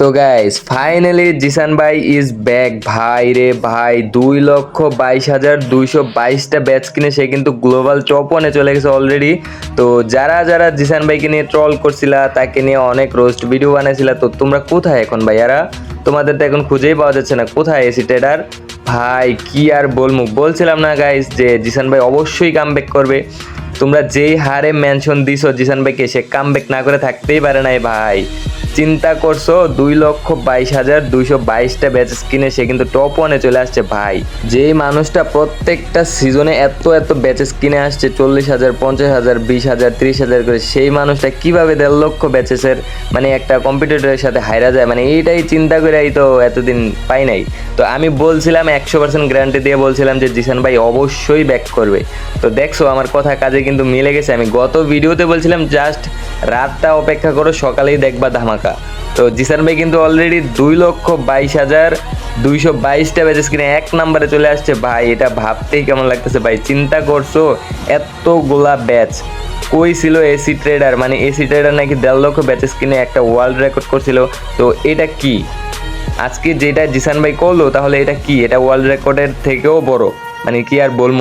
তো guys finally Jisan ভাই is back ভাই রে ভাই, দুই লক্ষ বাইশ হাজার দুইশো বাইশটা ব্যাচ কিনে সে কিন্তু গ্লোবাল ওয়ানে চলে গেছে অলরেডি তো যারা যারা জিসান ভাইকে নিয়ে ট্রল করছিলা, তাকে নিয়ে অনেক রোস্ট ভিডিও বানাইছিলা, তো তোমরা কোথায় এখন ভাইয়ারা তোমাদের তো এখন খুঁজেই পাওয়া যাচ্ছে না, কোথায় এসি ট্রেডার ভাই, কি আর বলমু? বলছিলাম না গাইস যে জিসান ভাই অবশ্যই কামব্যাক করবে। তোমরা যেই হারে মেনশন দিছো জিসান ভাইকে, সে কামব্যাক না করে থাকতেই পারে নাই ভাই। চিন্তা করছ? দুই লক্ষ বাইশ হাজার দুইশো বাইশটা ব্যাচেস কিনে সে কিন্তু টপ ওয়ানে চলে আসছে, ভাই। যেই মানুষটা প্রত্যেকটা সিজনে এত এত ব্যাচেস কিনে আসছে, চল্লিশ হাজার, পঞ্চাশ হাজার, বিশ হাজার, ত্রিশ হাজার করে, সেই মানুষটা কীভাবে দেড় লক্ষ ব্যাচেসের মানে একটা কম্পিটিটরের সাথে হাইরা যায়? মানে এইটাই চিন্তা করেই তো এতদিন পাই নাই। তো আমি বলছিলাম, একশো পার্সেন্ট গ্যারান্টি দিয়ে বলছিলাম যে, জিসান ভাই অবশ্যই ব্যাক করবে। তো দেখছ, আমার কথা কাজে কিন্তু মিলে গেছে। আমি গত ভিডিওতে বলছিলাম জাস্ট রাতটা অপেক্ষা করো সকালেই দেখবা ধামাকা। তো জিসান ভাই কিন্তু অলরেডি দুই লক্ষ বাইশ হাজার দুইশো বাইশটা ব্যাচেস কিনে এক নাম্বারে চলে আসছে। ভাই, এটা ভাবতেই কেমন লাগতেছে ভাই, চিন্তা করছ? এতগুলা ব্যাচ কই ছিল এসি ট্রেডার মানে এসি ট্রেডার নাকি দেড় লক্ষ ব্যাচেস কিনে একটা ওয়ার্ল্ড রেকর্ড করছিল। তো এটা কি? আজকে যেটা জিসান ভাই করল, তাহলে এটা কি? এটা ওয়ার্ল্ড রেকর্ডের থেকেও বড়। মানে কি আর বলব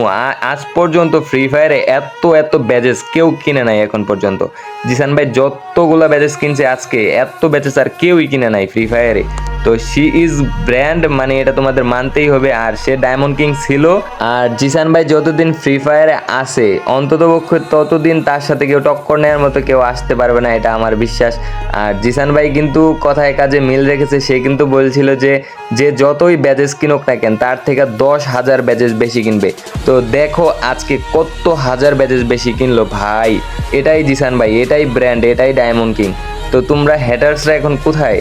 আজ পর্যন্ত ফ্রি ফায়ারে এত এত ব্যাজেস কেউ কিনে নাই এখন পর্যন্ত। জিসান ভাই যতগুলো ব্যাজেস কিনছে আজকে, এত ব্যাজেস আর কেউই কিনে নাই ফ্রি ফায়ারে তো শি ইজ ব্র্যান্ড মানে এটা তোমাদের মানতেই হবে। আর সে ডায়মন্ড কিং ছিল। আর জিসান ভাই যতদিন ফ্রি ফায়ারে আসে অন্তত পক্ষে ততদিন তার সাথে কেউ টক্কর নেওয়ার মতো কেউ আসতে পারবে না, এটা আমার বিশ্বাস। আর জিসান ভাই কিন্তু কথায় কাজে মিল রেখেছে। সে কিন্তু বলছিল যে যে যতই ব্যাজেস কিনুক না কেন, তার থেকে দশ হাজার ব্যাজেস বেশি কিনবে। তো দেখো আজকে কত হাজার ব্যাজেস বেশি কিনলো ভাই। এটাই জিসান ভাই, এটাই ব্র্যান্ড এটাই ডায়মন্ড কিং তো তোমরা হ্যাটার্সরা এখন কোথায়?